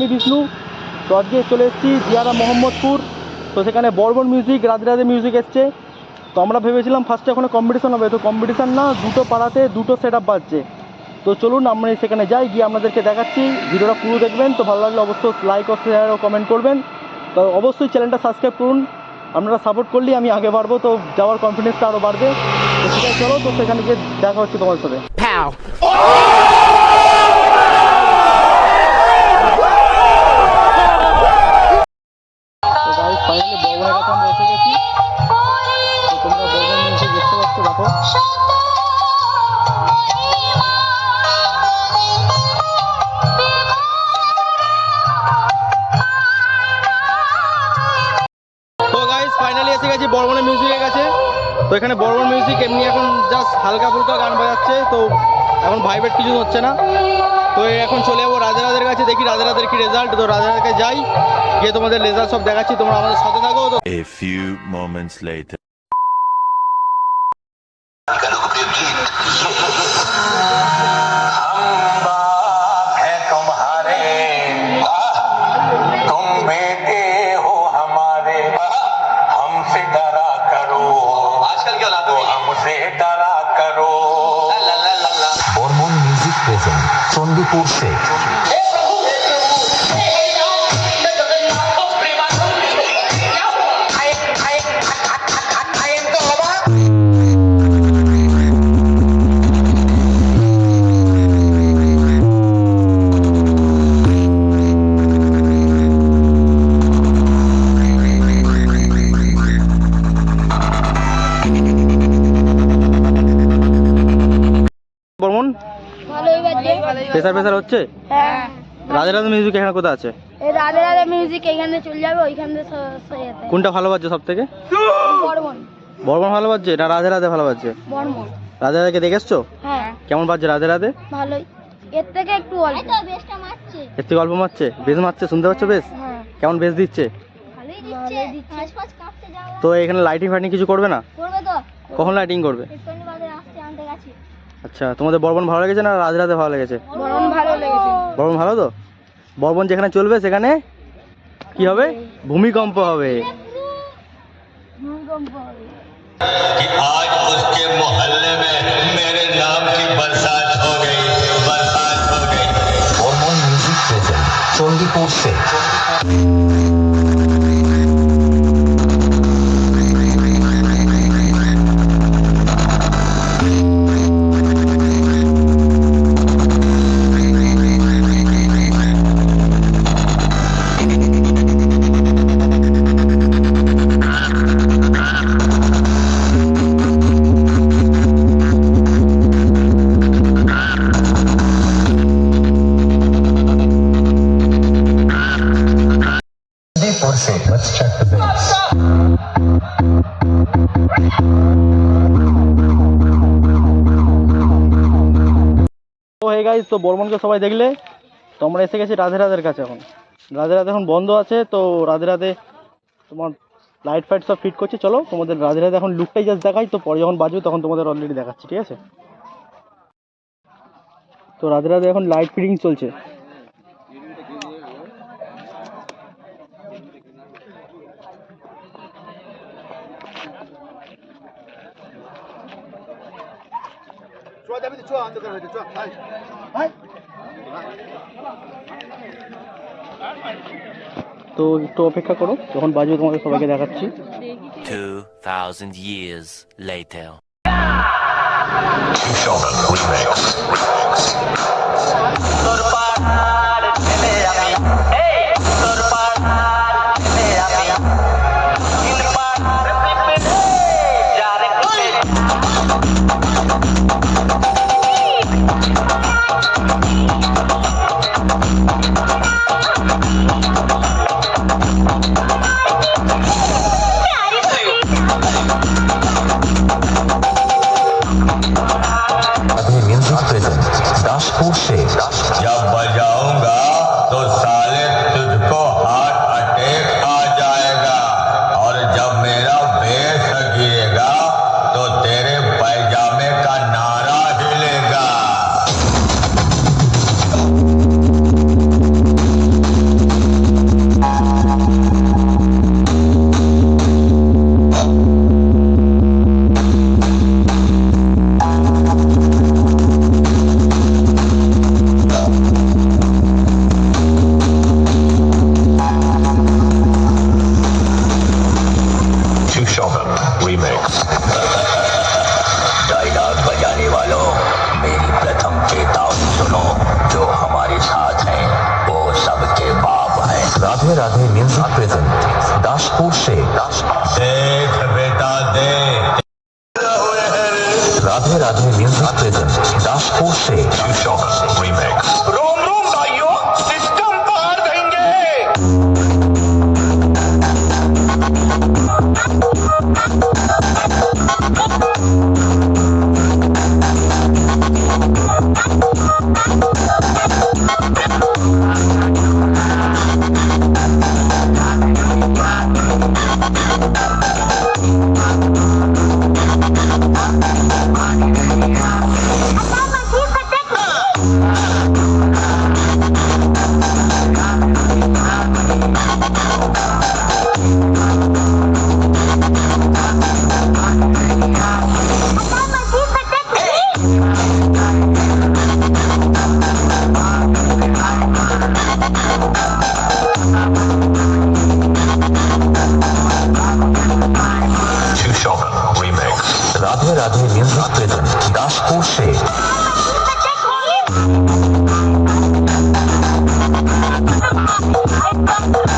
আমি বিষ্ণু তো আজকে চলে এসেছি জিয়ারা মোহাম্মদপুর। তো সেখানে বর্বন মিউজিক রাধে রাধে মিউজিক এসছে। তো আমরা ভেবেছিলাম ফার্স্টে ওখানে কম্পিটিশন হবে তো কম্পিটিশান না দুটো পাড়াতে দুটো সেট আপ বাজছে। তো চলুন আমরা সেখানে যাই গিয়ে আপনাদেরকে দেখাচ্ছি। ভিডিওটা পুরো দেখবেন তো ভালো লাগলে অবশ্যই লাইক ও শেয়ার ও কমেন্ট করবেন। তো অবশ্যই চ্যানেলটা সাবস্ক্রাইব করুন। আপনারা সাপোর্ট করলেই আমি আগে বাড়বো তো যাওয়ার কনফিডেন্সটা আরও বাড়বে। তো ঠিক আছে চলো তো সেখানে গিয়ে দেখা হচ্ছে তোমার সাথে। ফাইনালি বর্বনের কাছে আমরা এসে গেছি। তোমরা বর্বন মিউজিক দেখতে পাচ্ছ, দেখো। ফাইনালি এসে গেছি বর্বনের মিউজিকের কাছে। তো এখানে বর্বন মিউজিক এমনি এখন জাস্ট হালকা ফুলকা গান বাজাচ্ছে, তো এখন ভাইবেট কিছু হচ্ছে না। तो चले राजा का देखी राजा की रेजल्ट तो राजा के जा तुम्हारे रेजल्ट सब देखा तुम्हारा साथ डरा करो। চণ্ডীপুর শেখ প্রেসার প্রেসার হচ্ছে? হ্যাঁ। রাজা রাজা মিউজিক এখানে কোথায় আছে? এই রাধে রাধে মিউজিক এখানে চলে যাবে ওইখান থেকে কোনটা ভালো বাজছে সব থেকে বর্মন বর্মন ভালো বাজছে? না রাধে রাধে ভালো বাজছে? বর্মন রাধে রাধেকে দেখে এসছো? হ্যাঁ। কেমন বাজছে রাধে রাধে? ভালোই। এর থেকে একটু অল্প। বেশটা মারছে। এর থেকে অল্প মারছে? বেশ মারছে শুনতে পাচ্ছ বেশ? হ্যাঁ। কেমন বেশ দিচ্ছে? ভালোই দিচ্ছে। তো এখানে লাইটিং ফাইটিং কিছু করবে না? করবে তো। কখন লাইটিং করবে একটু বাদে আসতে আনতে গেছি আচ্ছা তোমাদের বর্বন ভালো লেগেছে না রাধে রাধে ভালো লেগেছে বর্মন ভালো লেগেছে বর্বন ভালো তো বর্বন যেখানে চলবে সেখানে কি হবে ভূমিকম্প হবে ভূমিকম্প হবে कि आज उसके मोहल्ले में मेरे नाम की बरसात हो गई बरसात हो गई hormone music present Chandipur Sheikh Let's check the bass. হয়ে তো বর্মনকে সবাই দেখলে? তো আমরা এসে গেছি রাধে রাধের কাছে এখন। রাধে রাধে এখন বন্ধ আছে, তো রাধে রাধে তোমার লাইট ফাইট সব ফিট করছে। চলো, তোমাদের রাধে রাধে এখন লুকটাই জাস্ট দেখাই। তো পরে যখন বাজবে তখন তোমাদের অলরেডি দেখাচ্ছি, ঠিক আছে? তো রাধে রাধে এখন লাইট ফিটিং চলছে। তো একটু অপেক্ষা করো যখন বাজবে তোমাদের সবাইকে দেখাচ্ছি 2,000 years later. আপনি দাসপুর শেখ रीमिक्स डायलॉग बजाने वालों मेरी प्रथम चेतावनी सुनो जो हमारे साथ हैं वो सबके बाप हैं। राधे राधे म्यूज़िक प्रेजेंट दासपुर से। देख बेटा देख। राधे राधे म्यूज़िक प्रेजेंट दासपुर से। Remix Remix. Radhe Radhe music rhythm. Dash Thank you.